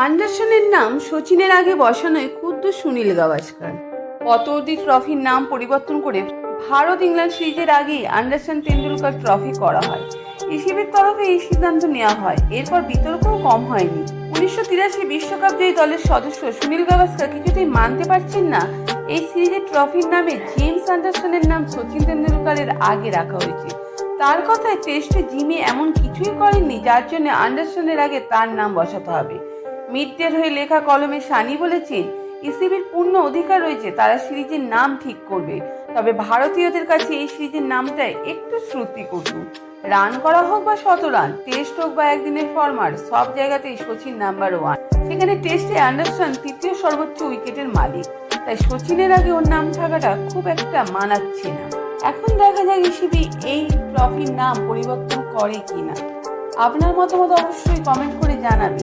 আন্ডারসনের নাম সচিনের আগে বসানোয় ক্ষুদ্র সুনীল গাভাস্কার। পতৌদি ট্রফির নাম পরিবর্তন করে ভারত ইংল্যান্ড সিরিজের আগেই আন্ডারসন তেন্ডুলকার ট্রফি করা হয়। ইসিবির তরফে এই সিদ্ধান্ত নেওয়া হয়। এরপর বিতর্কও কম হয়নি। উনিশশো তিরাশি বিশ্বকাপ জয়ী দলের সদস্য সুনীল গাভাস্কার কিছুতেই মানতে পারছেন না। এই সিরিজের ট্রফির নামে জেমস আন্ডারসনের নাম সচিন তেন্ডুলকারের আগে রাখা হয়েছে। তার কথায় টেস্টে জিমি এমন কিছুই করেননি, যার জন্য আন্ডারসনের আগে তার নাম বসাতে হবে। মিডদের হয়ে লেখা কলমে সানি বলেছেন, ইসিবির পূর্ণ অধিকার রয়েছে, তারা সিরিজের নাম ঠিক করবে। তবে ভারতীয়দের কাছে এই সিরিজের নামটা একটু শ্রুতি কটু রান করা হোক বা শত রান, টেস্ট হোক বা একদিনের ফরম্যাট সব জায়গাতেই সচিন নাম্বার ওয়ান সেখানে টেস্টে অ্যান্ডারসন তৃতীয় সর্বোচ্চ উইকেটের মালিক। তাই সচিনের আগে ওর নাম থাকাটা খুব একটা মানাচ্ছে না। এখন দেখা যাক ইসিবি এই ট্রফির নাম পরিবর্তন করে কিনা। আপনার মতামত অবশ্যই কমেন্ট করে জানাবেন।